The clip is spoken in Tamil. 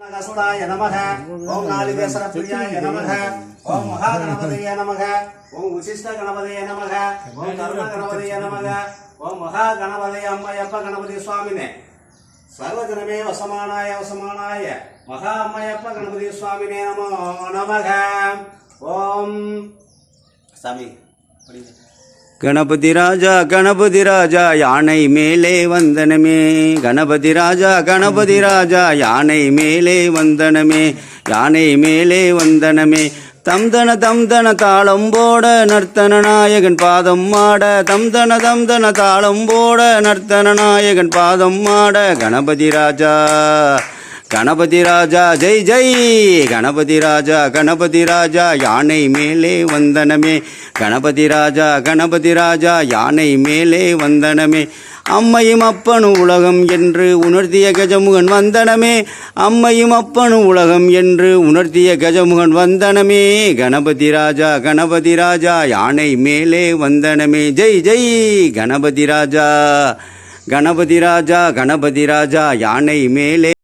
நகஸ்தாய நமக. ஓம் நாளிகேசர பிரியாய நமக. ஓம் மகா கணபதிய நமக. ஓம் உசிஷ்ட கணபதிய நமக. ஓம் கருண கணபதிய நமக. ஓம் மகா கணபதிய அம்மையப்ப கணபதி சுவாமினே சர்வஜனமே வசமானாய வசமானாய மகா அம்மையப்ப கணபதி சுவாமினே நமோ நமக. ஓம் சாமி படிங்க. கணபதி ராஜா கணபதி ராஜா யானை மேலே வந்தனமே. கணபதி ராஜா கணபதி ராஜா யானை மேலே வந்தனமே. யானை மேலே வந்தனமே. தம்தன தம்தன தாளம் போட நர்த்தன நாயகன் பாதம் மாட. தம்தன தம்தன தாளம் போட நர்த்தன நாயகன் பாதம் மாட. கணபதி ராஜா கணபதி ராஜா ஜெய் ஜெய் கணபதி ராஜா கணபதி ராஜா யானை மேலே வந்தனமே கணபதி ராஜா கணபதி ராஜா யானை மேலே வந்தனமே அம்மையும் அப்பனும் உலகம் என்று உணர்த்திய கஜமுகன் வந்தனமே அம்மையும் அப்பனும் உலகம் என்று உணர்த்திய கஜமுகன் வந்தனமே கணபதி ராஜா கணபதி ராஜா யானை மேலே வந்தனமே ஜெய் ஜெய் கணபதி ராஜா கணபதி ராஜா கணபதி ராஜா யானை மேலே